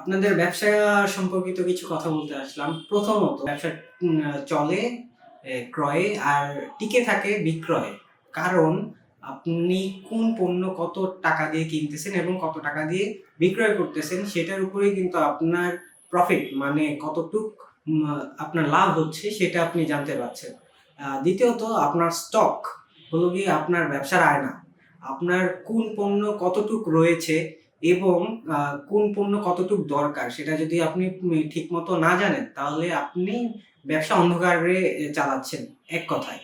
আপনাদের ব্যবসা সম্পর্কিত কিছু কথা বলতে আসলাম। প্রথমত, ব্যবসা চলে ক্রয়ে আর টিকে থাকে বিক্রয়ে। কারণ আপনি কোন পণ্য কত টাকা দিয়ে কিনতেছেন এবং কত টাকা দিয়ে বিক্রয় করতেছেন, সেটার উপরেই কিন্তু আপনার প্রফিট মানে কতটুক আপনার লাভ হচ্ছে, সেটা আপনি জানতে পারছেন। দ্বিতীয়ত, আপনার স্টক হলো গিয়ে আপনার ব্যবসার আয়না। আপনার কোন পণ্য কতটুক রয়েছে এবং কোন পণ্য কতটুকু দরকার সেটা যদি আপনি ঠিক মতো না জানেন, তাহলে আপনি ব্যবসা অন্ধকারে চালাচ্ছেন, এক কথায়।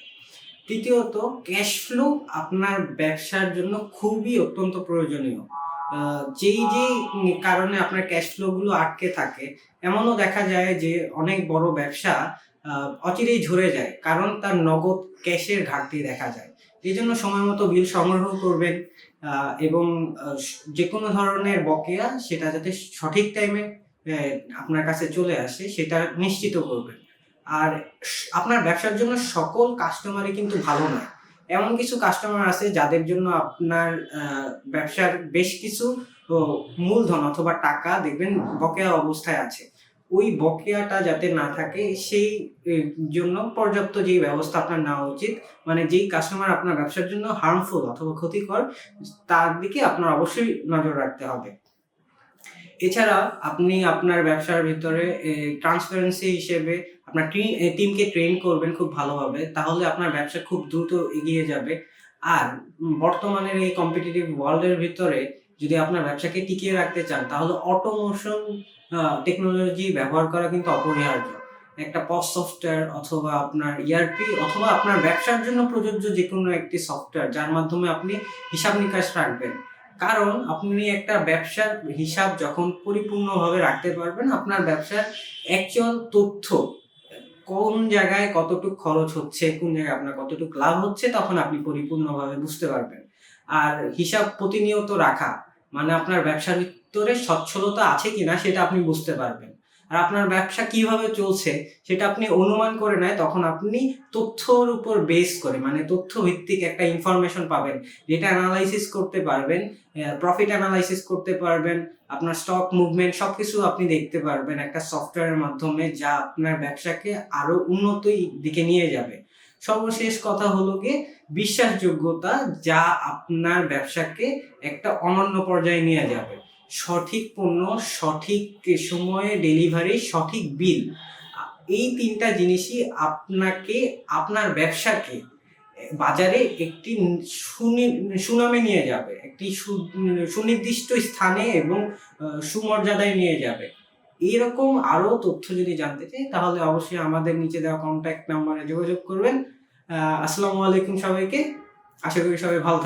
তৃতীয়ত ক্যাশ ফ্লো আপনার ব্যবসার জন্য খুবই অত্যন্ত প্রয়োজনীয়। যেই যেই কারণে আপনার ক্যাশ ফ্লো গুলো আটকে থাকে, এমনও দেখা যায় যে অনেক বড় ব্যবসা অচিরেই ঝরে যায়, কারণ তার নগদ ক্যাশের ঘাটতি দেখা যায়। এই জন্য সময় মতো বিল সংগ্রহ করবেন এবং যে কোনো ধরনের বকেয়া সেটা যাতে সঠিক টাইমে আপনার কাছে চলে আসে সেটা নিশ্চিত করবেন। আর আপনার ব্যবসার জন্য সকল কাস্টমারই কিন্তু ভালো নয়। এমন কিছু কাস্টমার আছে যাদের জন্য আপনার ব্যবসার বেশ কিছু মূলধন অথবা টাকা দেখবেন বকেয়া অবস্থায় আছে। ওই বকেয়াটা যাতে না থাকে, সেই জন্য পর্যাপ্ত যেই ব্যবস্থা আপনার নেওয়া উচিত মানে যেই কাস্টমার আপনার ব্যবসার জন্য হার্মফুল অথবা ক্ষতিকর, তার দিকে আপনার অবশ্যই নজর রাখতে হবে। এছাড়া আপনি আপনার ব্যবসার ভিতরে ট্রান্সপারেন্সি হিসেবে আপনার টিমকে ট্রেন করবেন খুব ভালোভাবে, তাহলে আপনার ব্যবসা খুব দ্রুত এগিয়ে যাবে। আর বর্তমানের এই কম্পিটিটিভ ওয়ার্ল্ডের ভিতরে যদি আপনার ব্যবসাকে টিকিয়ে রাখতে চান, তাহলে অটোমোশন টেকনোলজি ব্যবহার করা কিন্তু অপরিহার্য। একটা পস সফটওয়্যার অথবা আপনার ইআরপি অথবা আপনার ব্যবসার জন্য প্রযোজ্য যে কোনো একটি সফটওয়্যার যার মাধ্যমে আপনি হিসাব নিকাশ রাখবেন। কারণ আপনি একটা ব্যবসার হিসাব যখন পরিপূর্ণভাবে রাখতে পারবেন, আপনার ব্যবসার অ্যাকচুয়াল তথ্য, কোন জায়গায় কতটুকু খরচ হচ্ছে, কোন জায়গায় আপনার কতটুকু লাভ হচ্ছে, তখন আপনি পরিপূর্ণভাবে বুঝতে পারবেন। আর হিসাব প্রতিনিয়ত রাখা মানে আপনার ব্যবসার ভিতরে সচ্ছলতা আছে কিনা সেটা আপনি বুঝতে পারবেন। আর আপনার ব্যবসা কীভাবে চলছে সেটা আপনি অনুমান করে নেয়, তখন আপনি তথ্যর উপর বেস করে মানে তথ্য ভিত্তিক একটা ইনফরমেশন পাবেন। যেটা অ্যানালাইসিস করতে পারবেন প্রফিট অ্যানালাইসিস করতে পারবেন, আপনার স্টক মুভমেন্ট সবকিছু আপনি দেখতে পারবেন একটা সফটওয়্যারের মাধ্যমে, যা আপনার ব্যবসাকে আরও উন্নত দিকে নিয়ে যাবে। সর্বশেষ কথা হলো গিয়ে বিশ্বাসযোগ্যতা যা আপনার ব্যবসাকে একটা অনন্য পর্যায়ে নিয়ে যাবে। সঠিক পণ্য, সঠিক সময়ে ডেলিভারি সঠিক বিল এই তিনটা জিনিসই আপনাকে, আপনার ব্যবসাকে বাজারে একটি সুনামে নিয়ে যাবে, একটি সুনির্দিষ্ট স্থানে এবং সুমর্যাদায় নিয়ে যাবে। এরকম আরও তথ্য যদি জানতে চাই, তাহলে অবশ্যই আমাদের নিচে দেওয়া কন্ট্যাক্ট নাম্বারে যোগাযোগ করবেন আসসালামু আলাইকুম সবাইকে আশা করি সবাই ভালো।